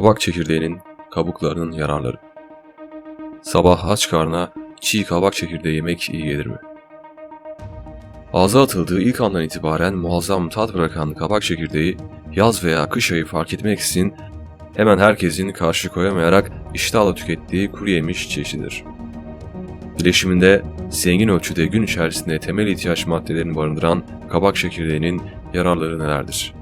Kabak çekirdeğinin kabuklarının yararları. Sabah aç karnına çiğ kabak çekirdeği yemek iyi gelir mi? Ağza atıldığı ilk andan itibaren muazzam tat bırakan kabak çekirdeği yaz veya kış ayı fark etmeksizin hemen herkesin karşı koyamayarak iştahla tükettiği kuru yemiş çeşididir. Bileşiminde zengin ölçüde gün içerisinde temel ihtiyaç maddelerini barındıran kabak çekirdeğinin yararları nelerdir?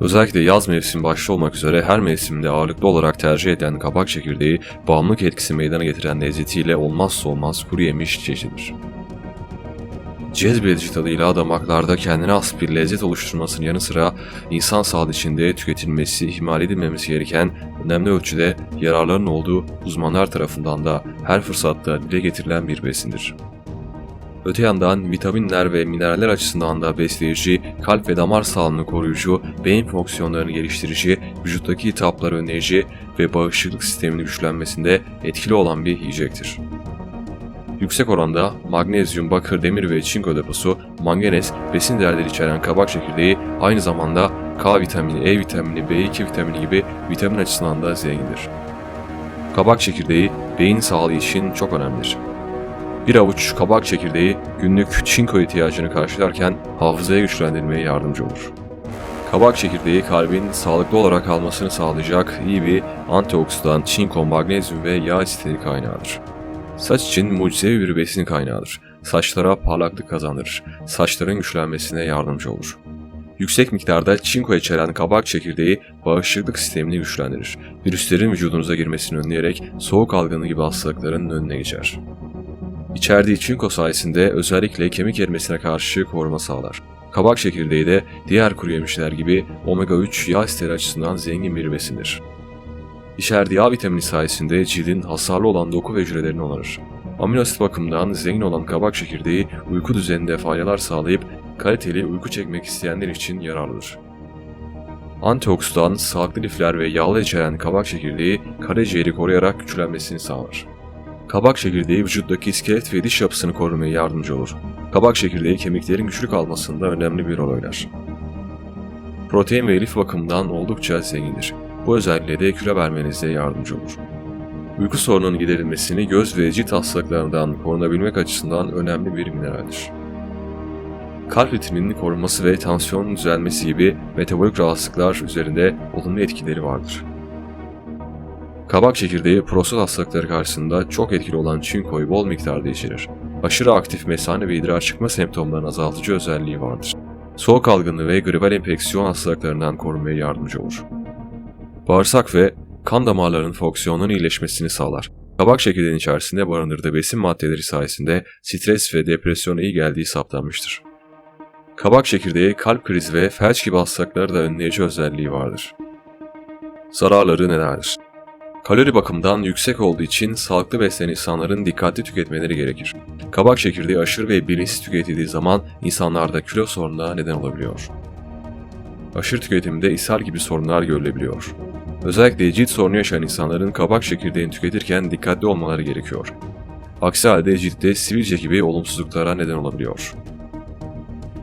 Özellikle yaz mevsimi başta olmak üzere her mevsimde ağırlıklı olarak tercih edilen kabak çekirdeği bağımlılık etkisi meydana getiren lezzetiyle olmazsa olmaz kuru yemiş çeşididir. Cezbedici tadıyla damaklarda kendine has bir lezzet oluşturmasının yanı sıra insan sağlığı içinde tüketilmesi, ihmal edilmemesi gereken önemli ölçüde yararların olduğu uzmanlar tarafından da her fırsatta dile getirilen bir besindir. Öte yandan vitaminler ve mineraller açısından da besleyici, kalp ve damar sağlığını koruyucu, beyin fonksiyonlarını geliştirici, vücuttaki iltihapları önleyici ve bağışıklık sisteminin güçlenmesinde etkili olan bir yiyecektir. Yüksek oranda magnezyum, bakır, demir ve çinko deposu, manganez, besin değerleri içeren kabak çekirdeği aynı zamanda K vitamini, E vitamini, B2 vitamini gibi vitamin açısından da zengindir. Kabak çekirdeği beyin sağlığı için çok önemlidir. Bir avuç kabak çekirdeği günlük çinko ihtiyacını karşılarken hafızaya güçlendirmeye yardımcı olur. Kabak çekirdeği kalbin sağlıklı olarak almasını sağlayacak iyi bir antioksidan, çinko, magnezyum ve yağ asitleri kaynağıdır. Saç için mucizevi bir besin kaynağıdır. Saçlara parlaklık kazandırır. Saçların güçlenmesine yardımcı olur. Yüksek miktarda çinko içeren kabak çekirdeği bağışıklık sistemini güçlendirir. Virüslerin vücudunuza girmesini önleyerek soğuk algınlığı gibi hastalıkların önüne geçer. İçerdiği çinko sayesinde özellikle kemik erimesine karşı koruma sağlar. Kabak çekirdeği de diğer kuru yemişler gibi omega-3 yağ asitleri açısından zengin bir besindir. İçerdiği A vitamini sayesinde cildin hasarlı olan doku ve hücrelerini onarır. Amino asit bakımından zengin olan kabak çekirdeği uyku düzeninde faydalar sağlayıp kaliteli uyku çekmek isteyenler için yararlıdır. Antioksidan, sağlıklı lifler ve yağlı içeren kabak çekirdeği karaciğeri koruyarak güçlenmesini sağlar. Kabak çekirdeği vücuttaki iskelet ve diş yapısını korumaya yardımcı olur. Kabak çekirdeği kemiklerin güçlü kalmasında önemli bir rol oynar. Protein ve lif bakımından oldukça zengindir. Bu özelliğe de kilo vermenize yardımcı olur. Uyku sorununun giderilmesini göz ve cilt hastalıklarından korunabilmek açısından önemli bir mineraldir. Kalp ritminin korunması ve tansiyonun düzelmesi gibi metabolik rahatsızlıklar üzerinde olumlu etkileri vardır. Kabak çekirdeği prostat hastalıkları karşısında çok etkili olan çinkoyu bol miktarda içerir. Aşırı aktif mesane ve idrar çıkma semptomlarının azaltıcı özelliği vardır. Soğuk algınlığı ve gribal enfeksiyon hastalıklarından korunmaya yardımcı olur. Bağırsak ve kan damarlarının fonksiyonunun iyileşmesini sağlar. Kabak çekirdeğinin içerisinde barındırdığı besin maddeleri sayesinde stres ve depresyona iyi geldiği saptanmıştır. Kabak çekirdeği kalp krizi ve felç gibi hastalıkları da önleyici özelliği vardır. Zararları nelerdir? Kalori bakımından yüksek olduğu için sağlıklı beslenen insanların dikkatli tüketmeleri gerekir. Kabak çekirdeği aşırı ve bilinçsiz tüketildiği zaman insanlarda kilo sorununa neden olabiliyor. Aşırı tüketimde ishal gibi sorunlar görülebiliyor. Özellikle cilt sorunu yaşayan insanların kabak çekirdeğini tüketirken dikkatli olmaları gerekiyor. Aksi halde ciltte sivilce gibi olumsuzluklara neden olabiliyor.